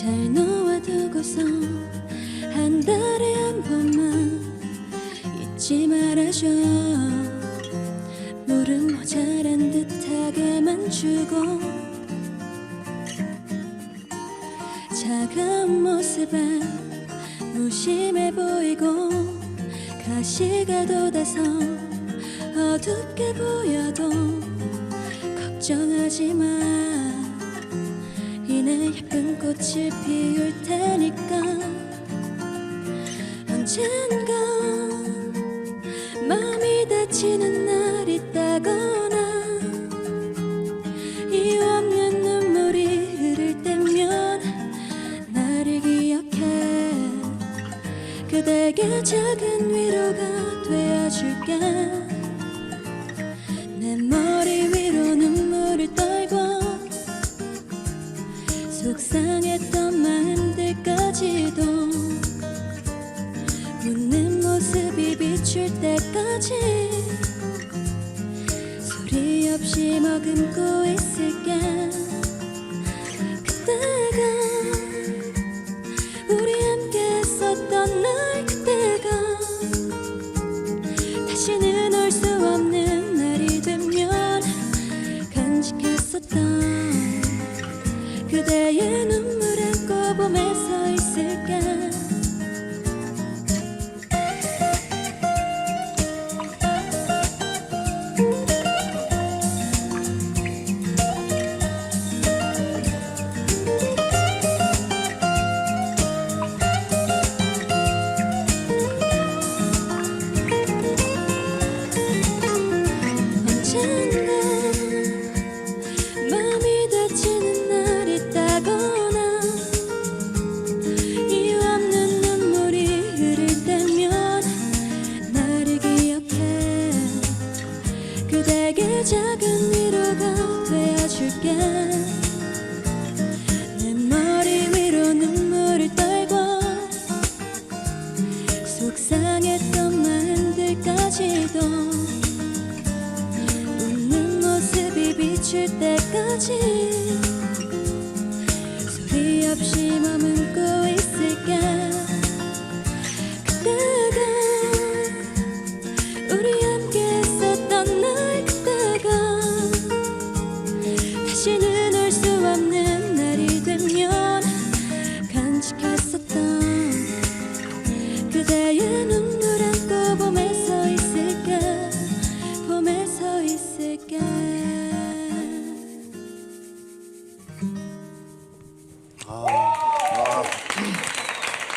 잘 놓아두고서 한 달에 한 번만 잊지 말아줘. 물은 모자란 듯하게만 주고 차가운 모습에 무심해 보이고 가시가 돋아서 어둡게 보여도 걱정하지 마. 이내 예쁜 꽃을 피울 테니까 언젠가 마음이 다치는 날 있다거나 이유 없는 눈물이 흐를 때면 나를 기억해. 그대에게 작은 위로가 되어줄게 속상했던 마음들까지도 웃는 모습이 비출 때까지 소리 없이 머금고 있을게 그때가 우리 함께 했었던 날 그때가 다시는 올 수 없는 날이 되면 간직했었던 그대의 줄게. 내 머리 위로 눈물을 떨고 속상했던 마음들까지도 웃는 모습이 비출 때까지 소리 없이 머금고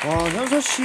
와 현서 씨